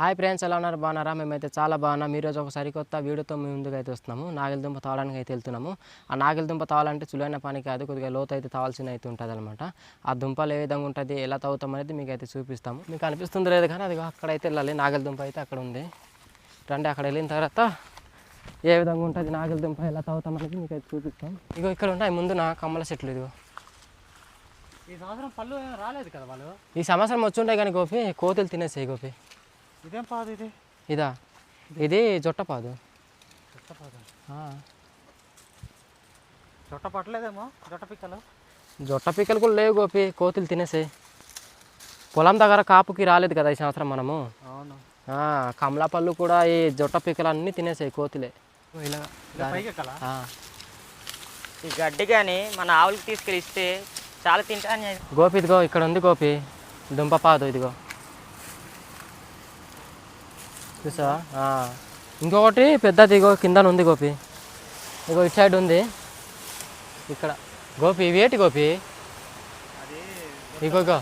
Hi friends ఎలా ఉన్నారు? బాగున్నారా? మేమైతే చాలా బాగున్నాం. ఈరోజు ఒక సరికొత్త వీడియోతో మీ ముందుకు అయితే వస్తున్నాము. నాగలిదుంప తావడానికి అయితే వెళ్తున్నాము. ఆ నాగలిదుంప తావాలంటే సులువైన పని కాదు. కొద్దిగా లోతు అయితే తావాల్సిన అయితే ఉంటుంది అనమాట ఆ దుంపలు ఏ విధంగా ఉంటుంది ఎలా తాగుతాం అనేది మీకు అయితే చూపిస్తాము. మీకు అనిపిస్తుంది లేదు కానీ అది అక్కడైతే వెళ్ళాలి. నాగలిదుంప అయితే అక్కడ ఉంది. రండి అక్కడ వెళ్ళిన తర్వాత ఏ విధంగా ఉంటుంది నాగలిదుంప ఎలా తాగుతాం అనేది మీకు అయితే చూపిస్తాం. ఇగో ఇక్కడ ఉన్నాయి. ముందు నా కమ్మల చెట్లు ఇదిగో. ఈ సంవత్సరం పళ్ళు రాలేదు కదా వాళ్ళు? ఈ సంవత్సరం వచ్చి ఉంటాయి కానీ గోపి కోతులు తినేసాయి గోపి. ఇదేం పాదు ఇది? ఇదా. ఇది. జొట్టపాదు జొట్టపాదు ఆ. జొట్ట పట్టలేదేమో? జొట్ట పిక్కలు? జొట్ట పిక్కలు కూడా లేవు గోపి. కోతులు తినేసాయి పొలం దగ్గర కాపుకి రాలేదు కదా ఈ సంవత్సరం మనము. అవును. ఆ, కమలా పళ్ళు కూడా ఈ జొట్ట పిక్కలు అన్నీ తినేసాయి కోతులే. ఈ గడ్డి కానీ మన ఆవులకి తీసుకెళ్ళి ఇస్తే చాలా తింటా గోపి ఇదిగో ఇక్కడ ఉంది గోపి. దుంపపాదు ఇదిగో. చూసా? ఇంకొకటి పెద్దది ఇగో కింద ఉంది గోపి. ఇగో ఇటు సైడ్ ఉంది. ఇక్కడ. గోపి ఇవి ఏంటి గోపి? ఇగో ఇగో.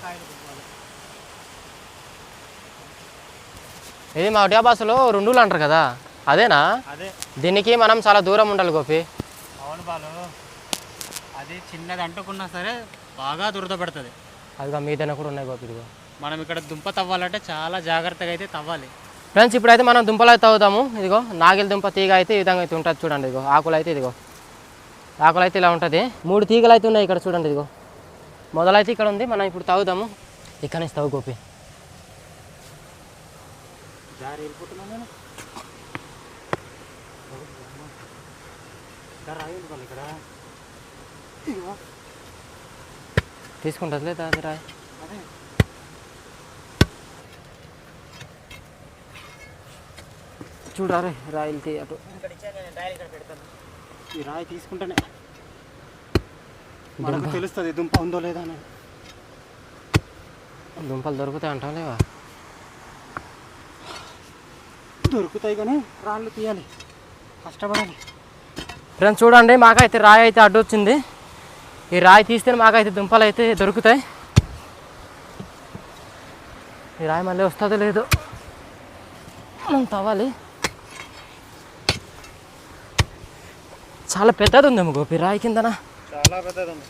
ఇది మా ఒడియా భాషలో రెండులు అంటారు కదా? అదేనా? అదే. దీనికి మనం చాలా దూరం ఉండాలి గోపి. అవును బాలు. అది చిన్నది అంటుకున్నా సరే బాగా దురద పెడుతుంది. అదిగో మీదైనా కూడా ఉన్నాయి గోపి మనం ఇక్కడ దుంప తవ్వాలంటే చాలా జాగ్రత్తగా అయితే తవ్వాలి. ఫ్రెండ్స్ ఇప్పుడైతే మనం దుంపలు అయితే అవుతాము. ఇదిగో నాగిల దుంప తీగ అయితే ఈ విధంగా అయితే ఉంటుంది చూడండి. ఇదిగో ఆకులు అయితే ఇదిగో. ఆకులు అయితే ఇలా ఉంటుంది. మూడు తీగలు అయితే ఉన్నాయి ఇక్కడ చూడండి. ఇదిగో మొదలైతే ఇక్కడ ఉంది. మనం ఇప్పుడు తాగుదాము ఇక్కడ నుంచి తాగు గోపి. తీసుకుంటుంది లేదా? అది రాయ్. రాయలు తీ అటు. ఈ రాయి తీసుకుంటేనే మనకు తెలుస్తుంది దుంప ఉందో లేదా అని. దుంపలు దొరుకుతాయి అంటావు లేవా? దొరుకుతాయి కానీ రాళ్ళు తీయాలి కష్టపడాలి. ఫ్రెండ్స్ చూడండి మాకైతే రాయి అయితే అడ్డు వచ్చింది. ఈ రాయి తీస్తే మాకైతే దుంపలు అయితే దొరుకుతాయి. ఈ రాయి మళ్ళీ వస్తుందో లేదో మనం తవ్వాలి. చాలా పెద్దది ఉందేమో గోపి. రాయి కిందన? చాలా పెద్దది ఉంది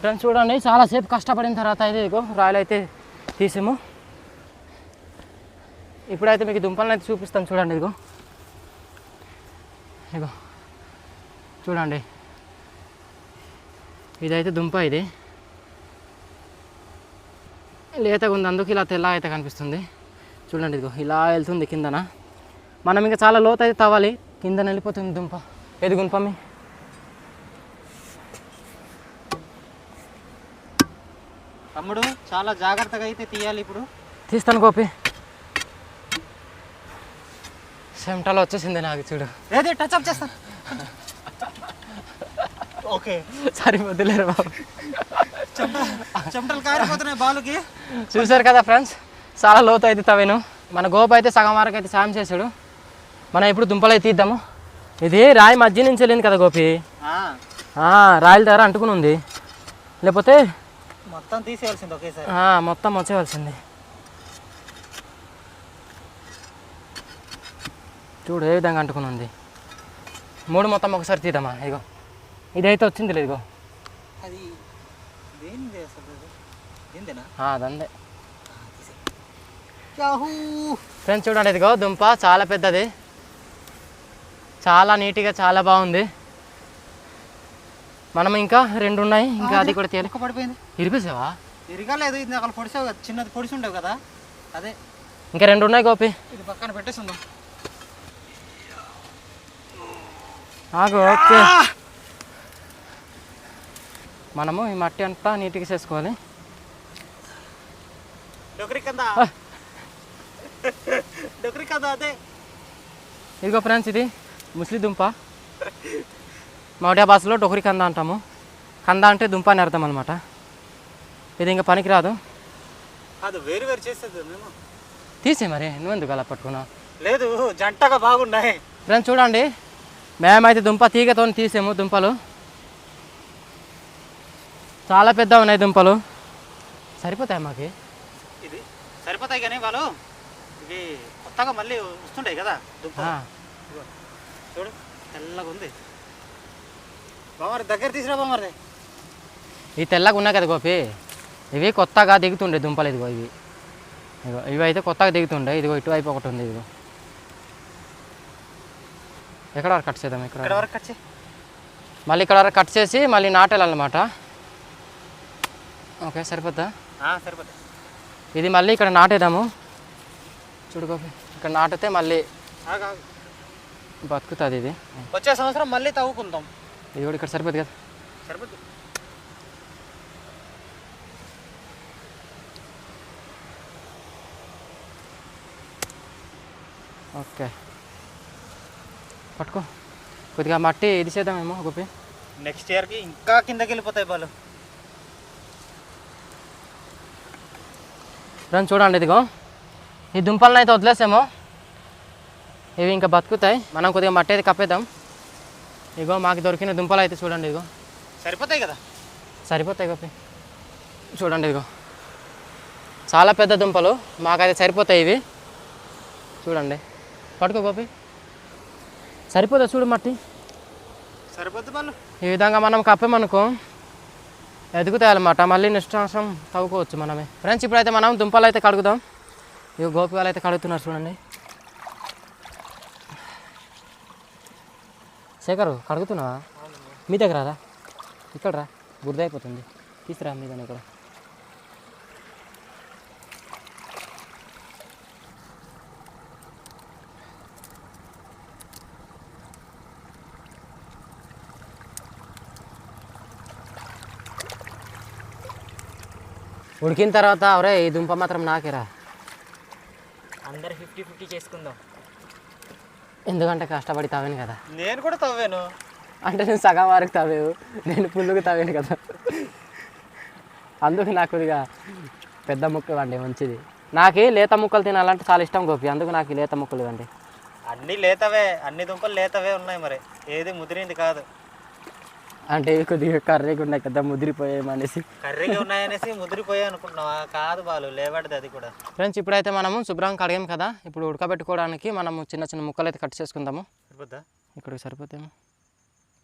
ఫ్రెండ్స్ చూడండి చాలాసేపు కష్టపడిన తర్వాత అయితే ఇదిగో రాయలు అయితే తీసాము. ఇప్పుడైతే మీకు దుంపలను అయితే చూపిస్తాను చూడండి ఇదిగో. ఇదిగో. చూడండి. ఇదైతే దుంప ఇది. లేతగా ఉంది అందుకు ఇలా తెల్ల అయితే కనిపిస్తుంది. చూడండి ఇదిగో ఇలా వెళ్తుంది కిందన. మనం ఇంకా చాలా లోతు అయితే తవ్వాలి. కిందన వెళ్ళిపోతుంది దుంప. ఏది గుంపమి తమ్ముడు చాలా జాగ్రత్తగా అయితే తీయాలి ఇప్పుడు. తీస్తాను గోపి. సెమటలో వచ్చేసింది నాకు చూడు. ఏది టచ్ అప్ చేస్తాను. ఓకే. సరిపోతులేరు బాబు. చెమటలు కారిపోతున్నాయి బాలుకి. చూశారు కదా ఫ్రెండ్స్ చాలా లోతు అయితే తవ్వాను. మన గోప అయితే సగం వరకు అయితే సాయం చేశాడు. మనం ఇప్పుడు దుంపలు అయితే తీద్దాము. ఇది రాయి మధ్య నుంచి వెళ్ళింది కదా గోపి? రాయిల దగ్గర అంటుకుని ఉంది. లేకపోతే మొత్తం తీసేయాల్సింది ఒకేసారి. మొత్తం వచ్చేవలసింది చూడు ఏ విధంగా అంటుకుని ఉంది. మూడు మొత్తం ఒకసారి తీద్దామా? ఇగో. ఇదైతే వచ్చింది లేదు ఇగో. అది అదందే ఫ్రెండ్స్ చూడండి ఇదిగో దుంప చాలా పెద్దది. చాలా నీట్గా చాలా బాగుంది. మనం ఇంకా రెండు ఉన్నాయి ఇంకా అది కూడా తీయాలి. ఒక్క పడిపోయింది. ఇరిపేసావా? ఇరగలేదు ఇది అక్కడ పొడిసావు కదా చిన్నది పొడిసి ఉండవు కదా. అదే. ఇంకా రెండు ఉన్నాయి గోపి. ఇది పక్కన పెట్టేసిందాం. ఆగు ఓకే. మనము ఈ మట్టి అంతా నీట్గా చేసుకోవాలి ఇదిగో ఫ్రెండ్స్ ఇది ముస్లి దుంప. మౌడియా భాషలో డొకరి కంద అంటాము. కంద అంటే దుంప అని అర్థం అనమాట ఇది ఇంకా పనికిరాదు. వేరు వేరు చేసేది మేము. తీసే మరి నువ్వెందుకు అలా పట్టుకున్నావు లేదు జంటగా బాగున్నాయి. ఫ్రెండ్స్ చూడండి. మేమైతే దుంప తీగతో తీసాము దుంపలు. చాలా పెద్ద ఉన్నాయి దుంపలు. సరిపోతాయి మాకి? ఇది సరిపోతాయి కానీ వాళ్ళు ఇవి కొత్తగా మళ్ళీ వస్తుంటాయి కదా దుంప చూడు తెల్లగా ఉంది. బామారి దగ్గర తీసిరా బామారి ఇవి తెల్లగా ఉన్నాయి కదా గోపి. ఇవి కొత్తగా దిగుతుండే దుంపలు ఇదిగో ఇవి. ఇదిగో ఇవి అయితే కొత్తగా దిగుతుండే. ఇదిగో ఇటువైపు ఒకటి ఉంది ఇదిగో. ఎక్కడ వరకు కట్ చేద్దాం? ఇక్కడ వరకు వచ్చి మళ్ళీ ఇక్కడ వరకు కట్ చేసి మళ్ళీ నాటేయాలన్నమాట. ఓకే సరిపోద్దా? సరిపోతాయి ఇది మళ్ళీ ఇక్కడ నాటేద్దాము. చూడు గోపి ఇక్కడ నాటితే మళ్ళీ. బతుకుతుంది ఇది. వచ్చే సంవత్సరం మళ్ళీ తవ్వుకుందాం. ఇది కూడా ఇక్కడ సరిపోద్ది కదా? సరిపోతుంది ఓకే. పట్టుకో. కొద్దిగా మట్టి ఇది చేద్దామేమో గోపి నెక్స్ట్ ఇయర్కి ఇంకా కిందకి వెళ్ళిపోతాయి బాలు. ఫ్రెండ్స్ చూడండి ఇదిగో. ఈ దుంపలను అయితే వదిలేసాము. ఇవి ఇంకా బతుకుతాయి. మనం కొద్దిగా మట్టి అయితే కప్పేద్దాం. ఇగో మాకు దొరికిన దుంపలు అయితే చూడండి ఇదిగో. సరిపోతాయి కదా? సరిపోతాయి గోపి. చూడండి ఇదిగో. చాలా పెద్ద దుంపలు. మాకైతే సరిపోతాయి ఇవి. చూడండి. పట్టుకో గోపి. సరిపోతుంది చూడు మట్టి? సరిపోద్ది బాలు ఈ విధంగా మనం కప్పామనుకో. ఎదుగుతాయి అన్నమాట మళ్ళీ నెక్స్ట్ అవసరం తవ్వుకోవచ్చు మనమే. ఫ్రెండ్స్ ఇప్పుడైతే మనం దుంపలు అయితే కడుగుదాం. ఇవి గోపికాలు అయితే కడుగుతున్నారు చూడండి. శేఖరు కడుగుతున్నావా? మీ దగ్గర రా ఇక్కడ రా బురద అయిపోతుంది తీసుకురా మీ ఇక్కడ. ఉడికిన తర్వాత అవరే ఈ దుంప మాత్రం నాకేరా. అందరు ఫిఫ్టీ ఫిఫ్టీ చేసుకుందాం. ఎందుకంటే కష్టపడి తవ్వాను కదా. నేను కూడా తవ్వాను. అంటే నేను సగం వరకు తవ్వేవు. నేను పుల్లుకు తవ్వాను కదా. అందుకు నాకు కొద్దిగా పెద్ద ముక్క ఇవ్వండి మంచిది. నాకు లేత ముక్కలు తినాలంటే చాలా ఇష్టం గోపి. అందుకు నాకు లేత ముక్కలు ఇవ్వండి అన్నీ లేతవే అన్ని దుంపలు లేతవే ఉన్నాయి మరి. ఏది ముదిరింది కాదు. అంటే కొద్దిగా కర్రీగా ఉన్నాయి కదా ముదిరిపోయామనేసి కర్రీగా ఉన్నాయనేసి ముదిరిపోయాయి అనుకుంటున్నావా? కాదు బాలు లేవాడిది అది కూడా. ఫ్రెండ్స్ ఇప్పుడైతే మనము శుభ్రంగా కడిగాం కదా. ఇప్పుడు ఉడకబెట్టుకోవడానికి మనము చిన్న చిన్న ముక్కలు అయితే కట్ చేసుకుందాము. సరిపోద్దా? ఇక్కడికి సరిపోతేమో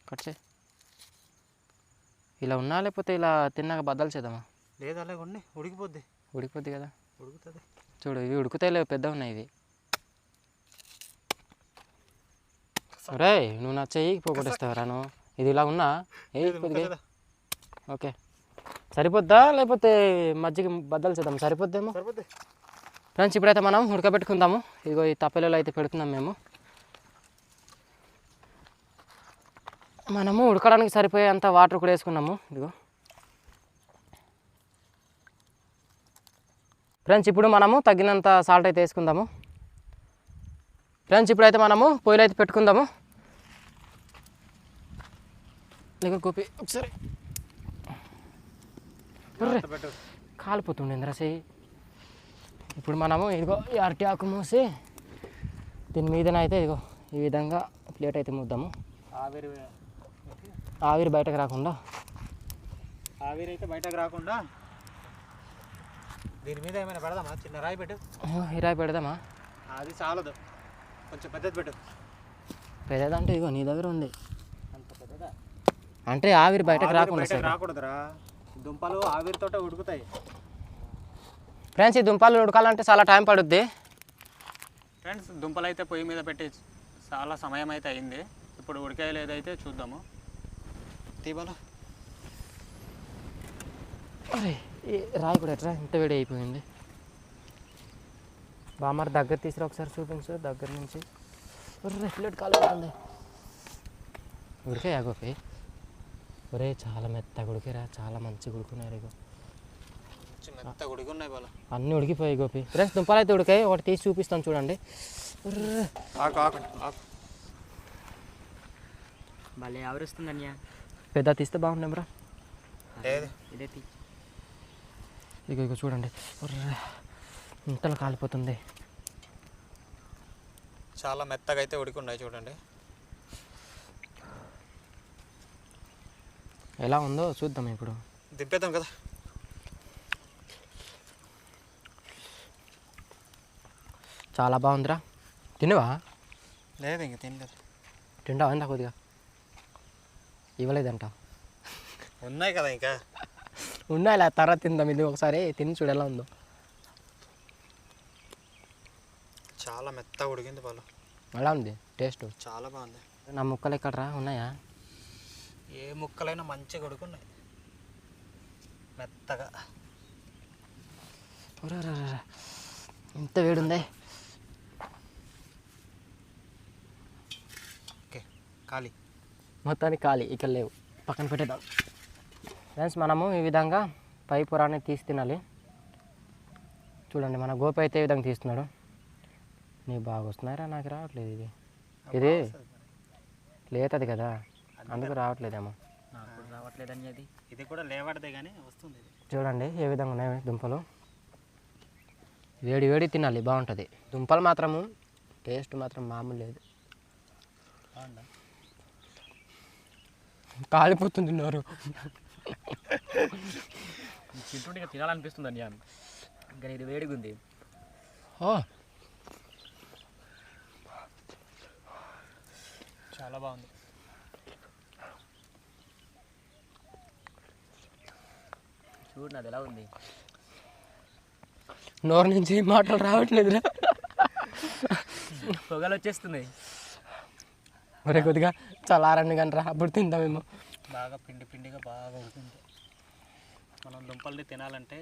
కట్ చేయి. ఇలా ఉన్నా లేకపోతే ఇలా తిన్నాక బద్దలు చేద్దామా? లేదు అలాగే ఉండి. ఉడికిపోద్ది. ఉడికిపోద్ది కదా. ఉడుకుతుంది. చూడు ఇవి ఉడుకుతాయి లేవు పెద్ద ఉన్నాయి ఇవి. రే నువ్వు నా చెయ్యి పోగొట్టేస్తావరా నువ్వు? ఇది ఇలా ఉన్నా? ఏ కొద్దిగా ఓకే. సరిపోద్దా? లేకపోతే మజ్జిగ బద్దలు చేద్దాం. సరిపోద్దేమో? సరిపోద్ది. ఫ్రెండ్స్ ఇప్పుడైతే మనం ఉడకబెట్టుకుందాము. ఇదిగో ఈ తప్పెలలో అయితే పెడుతున్నాం మేము. మనము ఉడకడానికి సరిపోయేంత వాటర్ కూడా వేసుకున్నాము. ఇదిగో. ఫ్రెండ్స్ ఇప్పుడు మనము తగినంత సాల్ట్ అయితే వేసుకుందాము. ఫ్రెండ్స్ ఇప్పుడైతే మనము పొయ్యిలో అయితే పెట్టుకుందాము. లేక గోపి ఒకసారి. కాలిపోతుండే ఇంద్రసేయి ఇప్పుడు మనము ఇదిగో ఈ అరటి ఆకు మూసి దీని మీదనైతే ఇదిగో ఈ విధంగా ప్లేట్ అయితే ముద్దాము. ఆవిరి ఆవిరి బయటకు రాకుండా. ఆవిరి అయితే బయటకు రాకుండా దీని మీద ఏమైనా పెడదామా? చిన్న రాయి పెట్టు. ఈ రాయి పెడదామా? అది చాలదు. కొంచెం పెద్దది పెట్టు. పెద్దదంటే ఇదిగో నీ దగ్గర ఉంది. అంటే ఆవిరి బయటకు రాకుండా సార్. రాకూడదురా. దుంపలు ఆవిరితోటే ఉడుకుతాయి. ఫ్రెండ్స్ ఈ దుంపలు ఉడకాలంటే చాలా టైం పడుద్ది. ఫ్రెండ్స్ దుంపలు అయితే పొయ్యి మీద పెట్టి చాలా సమయం అయితే అయింది. ఇప్పుడు ఉడికాయలు ఏదైతే చూద్దాము. తీబాలో అరే ఈ రాయి కూడా ఎట్లా ఇంత వేడి అయిపోయింది? బామ్మర్ దగ్గర తీసిరా ఒకసారి చూపించు దగ్గర నుంచి. కాలేదు ఉడికాయా గోపి? ఒరే చాలా మెత్తగా ఉడికిరా చాలా మంచిగా ఉడుకున్నారు ఇగో. మెత్త ఉన్నాయి బాల. అన్నీ ఉడికిపోయాయి గోపి. ఫ్రెండ్స్ దుంపలు అయితే ఉడికాయి ఒకటి తీసి చూపిస్తాను చూడండి. భలే ఆవరిస్తుంది అన్య. పెద్ద తీస్తే బాగుండే బ్రా లేదు ఇదే తీ. ఇగో ఇగో చూడండి. ఇంతలో కాలిపోతుంది. చాలా మెత్తగా అయితే ఉడికి చూడండి. ఎలా ఉందో చూద్దాం ఇప్పుడు. దింపేద్దాం కదా. చాలా బాగుందిరా. తినవా లేదు ఇంక తినలేదు. తింటావా? ఎంత కొద్దిగా. ఇవ్వలేదంట. ఉన్నాయి కదా ఇంకా. ఉన్నాయి ఇలా తర్వాత తిందాం. ఇది ఒకసారి తిని చూడు ఎలా ఉందో. చాలా మెత్తగా ఉడికింది పాలు. ఎలా ఉంది? టేస్ట్? చాలా బాగుంది. నా ముక్కలు ఎక్కడరా? ఉన్నాయా? ఏ ముక్కలైనా మంచిగా ఉడుకున్నాయి మెత్తగా. ఒరేరేరేరే. ఇంత వేడి ఉంది ఓకే ఖాళీ. మొత్తానికి ఖాళీ ఇక్కడ లేవు. పక్కన పెట్టేద్దాం. ఫ్రెండ్స్ మనము ఈ విధంగా పై పొరాన్ని తీసి తినాలి. చూడండి మన గోపి అయితే ఈ విధంగా తీస్తున్నాడు? నీకు బాగా వస్తున్నారా నాకు రావట్లేదు ఇది. ఇది లేతది కదా. అందుకు రావట్లేదేమో. నాకు రావట్లేదని అది. ఇది కూడా లేవడదే కానీ వస్తుంది చూడండి ఏ విధంగా ఉన్నాయి దుంపలు. వేడి వేడి తినాలి బాగుంటుంది. దుంపలు మాత్రము టేస్ట్ మాత్రం మామూలు లేదు. కాలిపోతుంది నోరు. తింటుంటే తినాలనిపిస్తుంది అన్య ఇంకా ఇది వేడిగా ఉంది చాలా బాగుంది. చూడు నాది ఎలా ఉంది. నోరు నుంచి మాటలు రావట్లేదురా. పొగలు వచ్చేస్తుంది మరి కొద్దిగా చల్లారండి కానీ రా అప్పుడు తిందామేమో. బాగా పిండి పిండిగా బాగా ఉడికింది. మనం దుంపల్ని తినాలంటే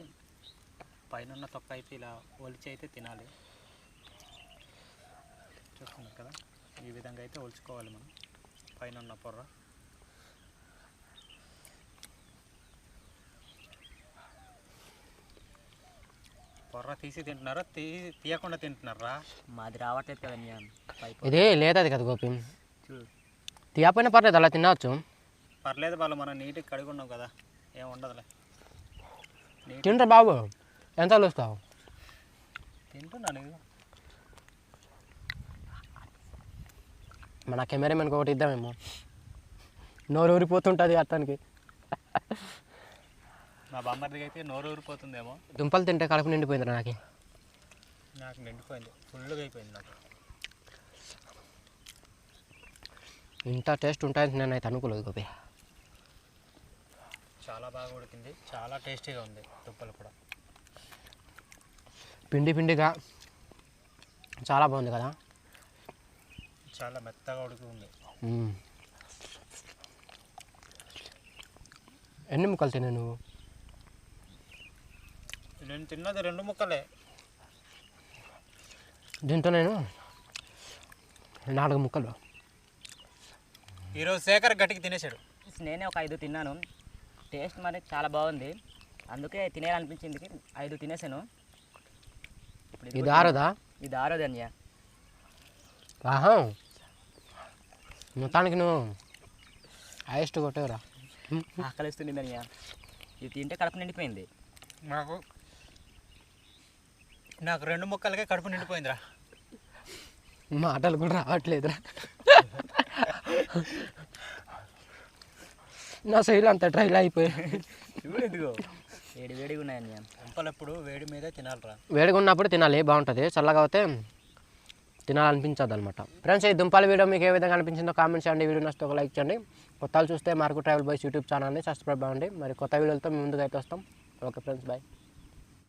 పైన ఉన్న తొక్క అయితే ఇలా ఒలిచి అయితే తినాలి. చూస్తున్నారు కదా ఈ విధంగా అయితే ఒలుచుకోవాలి మనం. పైన ఉన్న పొర్ర పొర్ర తీసి తింటున్నారా? తీ తీయకుండా తింటున్నారా? మాది రావట్లేదు కదా ఇది లేదది కదా గోపి. తీయపోయినా పర్లేదు అలా తినవచ్చు. పర్లేదు వాళ్ళు మనం నీట్గా కడుగున్నాం కదా. ఏం ఉండదులే. తింటా బాబు. ఎంత వస్తావు తింటున్నాను. మన కెమెరామెన్కి ఒకటి ఇద్దామేమో. నోరు ఊరిపోతుంటుంది అతనికి. మా బామ్మర్దికి అయితే నోరు ఊరిపోతుందేమో. దుంపలు తింటే కడుపు నిండిపోయిందిరా నాకు. నాకు నిండిపోయింది. ఫుల్గా అయిపోయింది నాకు. ఇంత టేస్ట్ ఉంటాయని నేనైతే అనుకోలేదు గోపి. చాలా బాగా ఉడికింది. చాలా టేస్టీగా ఉంది దుప్పలు కూడా. పిండి పిండిగా చాలా బాగుంది కదా. చాలా మెత్తగా ఉడికి ఉంది. ఎన్ని ముక్కలు తిన్నావు నువ్వు? నేను తిన్నది రెండు ముక్కలే. దీంతో నేను నాలుగు ముక్కలు. ఈరోజు శేఖర్ గట్టికి తినేశాడు. నేనే ఒక ఐదు తిన్నాను. టేస్ట్ మరి చాలా బాగుంది. అందుకే తినేయాలనిపించింది. ఐదు తినేసాను. ఇప్పుడు ఇది ఆరుదా? ఇది ఆరోది అన్య ఆహా. మొత్తానికి నువ్వు హైయెస్ట్ కొట్టేవరా. ఆకలిస్తుంది అన్య ఇది తింటే కడుపు నిండిపోయింది. నాకు నాకు రెండు ముక్కలకే కడుపు నిండిపోయిందిరా. మాటలు కూడా రావట్లేదురా. నా శైలి అంత ట్రైల్ అయిపోయి. వేడి వేడిగా ఉన్నాయి అన్య దుంపలు ఎప్పుడు వేడి మీదే తినాలిరా. వేడిగా ఉన్నప్పుడు తినాలి బాగుంటుంది. చల్లగా అయితే తినాలనిపించదు అనమాట ఫ్రెండ్స్ ఈ దుంపల వీడియో మీకు ఏ విధంగా అనిపించిందో కామెంట్స్ చేయండి. వీడియో నచ్చితే ఒక లైక్ చేయండి. కొత్తలు చూస్తే మార్కు ట్రావెల్ బాయ్స్ యూట్యూబ్ ఛానల్ని సబ్స్క్రైబ్ అవ్వండి. మరి కొత్త వీడియోలతో మీ ముందుకు అయితే వస్తాం. Okay friends bye